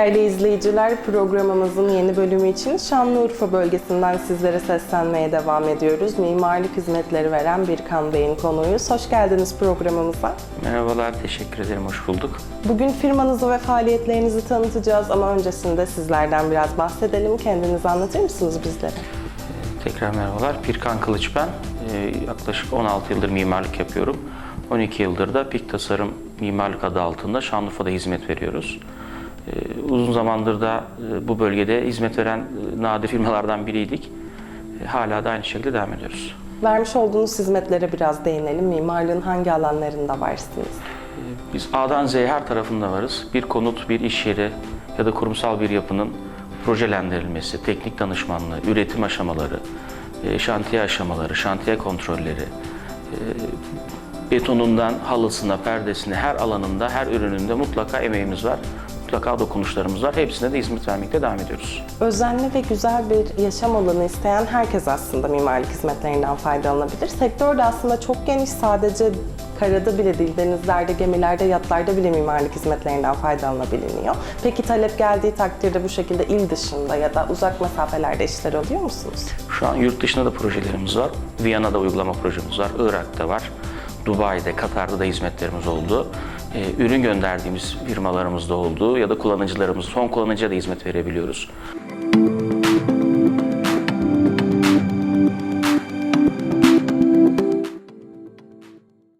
seyirciler, programımızın yeni bölümü için Şanlıurfa bölgesinden sizlere seslenmeye devam ediyoruz. Mimarlık hizmetleri veren Birkan Bey'in konuğuyuz. Hoş geldiniz programımıza. Merhabalar, teşekkür ederim, hoş bulduk. Bugün firmanızı ve faaliyetlerinizi tanıtacağız ama öncesinde sizlerden biraz bahsedelim. Kendinizi anlatır mısınız bizlere? Tekrar merhabalar, Pirkan Kılıç ben. Ee, yaklaşık 16 yıldır mimarlık yapıyorum. 12 yıldır da Pik Tasarım Mimarlık adı altında Şanlıurfa'da hizmet veriyoruz. Ee, uzun zamandır da e, bu bölgede hizmet veren e, nadir firmalardan biriydik. E, hala da aynı şekilde devam ediyoruz. Vermiş olduğunuz hizmetlere biraz değinelim. Mimarlığın hangi alanlarında varsınız? Biz A'dan Z'ye her tarafında varız. Bir konut, bir iş yeri ya da kurumsal bir yapının projelendirilmesi, teknik danışmanlığı, üretim aşamaları, şantiye aşamaları, şantiye kontrolleri, betonundan halısına, perdesine her alanında, her ürününde mutlaka emeğimiz var. Mutlaka dokunuşlarımız var. Hepsine de hizmet vermekte devam ediyoruz. Özenli ve güzel bir yaşam alanı isteyen herkes aslında mimarlık hizmetlerinden faydalanabilir. Sektör de aslında çok geniş. Sadece karada bile değil, denizlerde, gemilerde, yatlarda bile mimarlık hizmetlerinden faydalanabiliyor. Peki talep geldiği takdirde bu şekilde il dışında ya da uzak mesafelerde işler alıyor musunuz? Şu an yurt dışında da projelerimiz var. Viyana'da uygulama projemiz var. Irak'ta var. Dubai'de, Katar'da da hizmetlerimiz oldu. Ee, ürün gönderdiğimiz firmalarımız da oldu ya da kullanıcılarımız, son kullanıcıya da hizmet verebiliyoruz.